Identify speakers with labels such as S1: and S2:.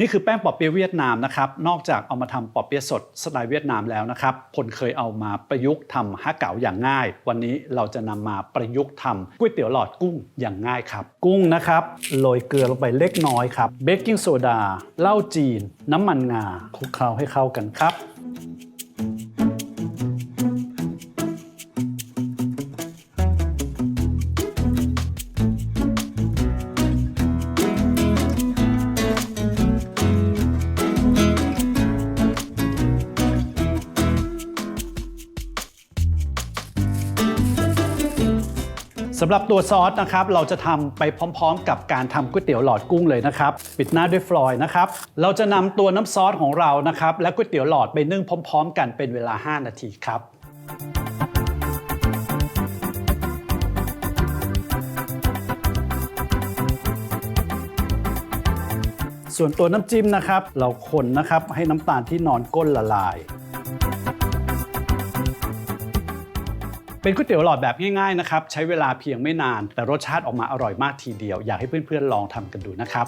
S1: นี่คือแป้งปอเปี๊ยะเวียดนามนะครับ นอกจากเอามาทำปอเปี๊ยะสดสไตล์เวียดนามแล้วนะครับคนเคยเอามาประยุกต์ทำฮะเก๋าอย่างง่าย วันนี้เราจะนำมาประยุกต์ทำก๋วยเตี๋ยวหลอดกุ้งอย่างง่ายครับ กุ้งนะครับโรยเกลือลงไปเล็กน้อยครับเบกกิ้งโซดาเหล้าจีน น้ำมันงาคลุกเคล้าให้เข้ากันครับ สำหรับตัวซอสนะครับเราจะทำไปพร้อมๆ กับการทำก๋วยเตี๋ยวหลอดกุ้งเลยนะครับปิดหน้าด้วยฟลอยล์นะครับเราจะนำตัวน้ำซอสของเรานะครับและก๋วยเตี๋ยวหลอดไปนึ่งพร้อม ๆ กันเป็นเวลา 5 นาทีครับส่วนตัวน้ำจิ้มนะครับ เราคนนะครับให้น้ำตาลที่นอนก้นละลาย เป็นก๋วยเตี๋ยวหลอดแบบง่ายๆนะครับใช้เวลาเพียงไม่นาน แต่รสชาติออกมาอร่อยมากทีเดียว อยากให้เพื่อนๆลองทำกันดูนะครับ